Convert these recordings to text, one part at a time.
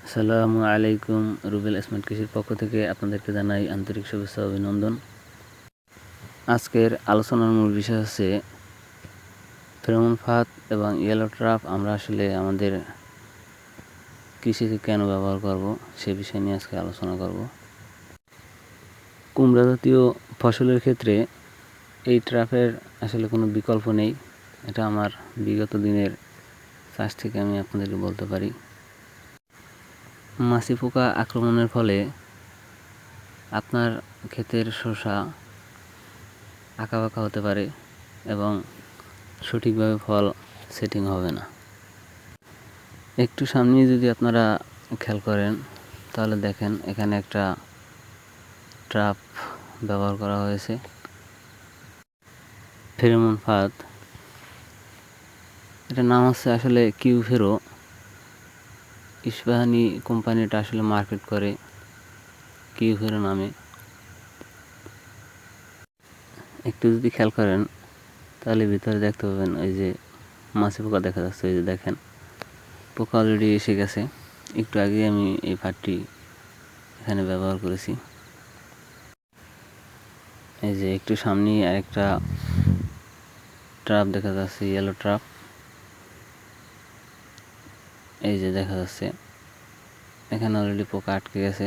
আসসালামু আলাইকুম রুবেল স্মার্ট কৃষির পক্ষ থেকে আপনাদেরকে জানাই আন্তরিক শুভেচ্ছা অভিনন্দন। আজকের আলোচনার মূল বিষয় হচ্ছে ফেরোমন ফাঁদ এবং ইয়েলো ট্রাপ আমরা আসলে আমাদের কৃষিতে কেন ব্যবহার করব সে বিষয় নিয়ে আজকে আলোচনা করব। কুমড়া জাতীয় ফসলের ক্ষেত্রে এই ট্রাপের আসলে কোনো বিকল্প নেই। এটা আমার বিগত দিনের চাষ থেকে আমি আপনাদেরকে বলতে পারি। মাছি পোকা আক্রমণের ফলে আপনার ক্ষেতের শসা আঁকাবাঁকা হতে পারে এবং সঠিকভাবে ফল সেটিং হবে না। একটু সামনে যদি আপনারা খেয়াল করেন, তাহলে দেখেন এখানে একটা ট্রাপ ব্যবহার করা হয়েছে। ফেরোমন ফাঁদ। এটার নাম হচ্ছে আসলে কিউ ফেরো ইস্পাহানি কোম্পানিটা আসলে মার্কেট করে, কিউ ফেরো নামে। একটু যদি খেয়াল করেন, তাহলে ভিতরে দেখতে পাবেন ওই যে মাছি পোকা দেখা যাচ্ছে, ওই যে দেখেন। পোকা অলরেডি এসে গেছে। একটু আগে আমি এই ফাটটি এখানে ব্যবহার করেছি। এই যে একটু সামনে আরেকটা ট্রাপ দেখা যাচ্ছে ইয়েলো ট্রাপ এই যে দেখা যাচ্ছে, এখানে অলরেডি পোকা আটকে গেছে।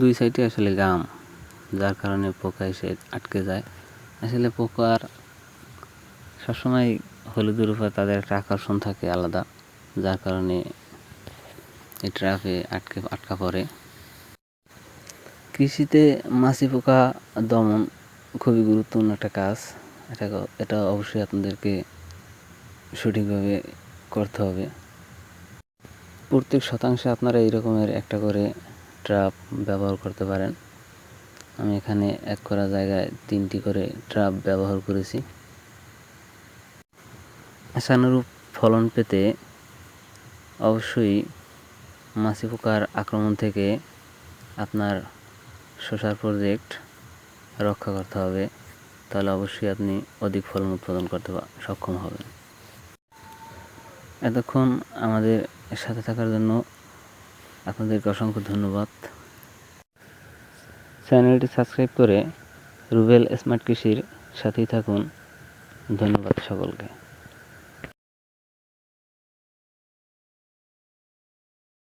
দুই সাইডে আসলে গাম যার কারণে পোকা এসে আটকে যায়। আসলে পোকার সবসময় হলুদের উপর তাদের একটা আকর্ষণ থাকে আলাদা, যার কারণে এই ট্রাফে আটকে, আটকা পড়ে। কৃষিতে মাছি পোকা দমন খুবই গুরুত্বপূর্ণ একটা কাজ। এটা এটা অবশ্যই আপনাদেরকে সঠিকভাবে করতে হবে। প্রত্যেক শতাংশে আপনারা এই রকমের একটা করে ট্রাপ ব্যবহার করতে পারেন। আমি এখানে এক করা জায়গায় তিনটি করে ট্রাপ ব্যবহার করেছি। আশানুরূপ ফলন পেতে অবশ্যই মাছি পোকার আক্রমণ থেকে আপনার শসার প্রজেক্ট রক্ষা করতে হবে। তাহলে অবশ্যই আপনি অধিক ফলন উৎপাদন করতে সক্ষম হবেন। এতক্ষণ আমাদের সাথে থাকার জন্য আপনাদেরকে অসংখ্য ধন্যবাদ। চ্যানেলটি সাবস্ক্রাইব করে রুবেল স্মার্ট কৃষির সাথেই থাকুন। ধন্যবাদ সকলকে।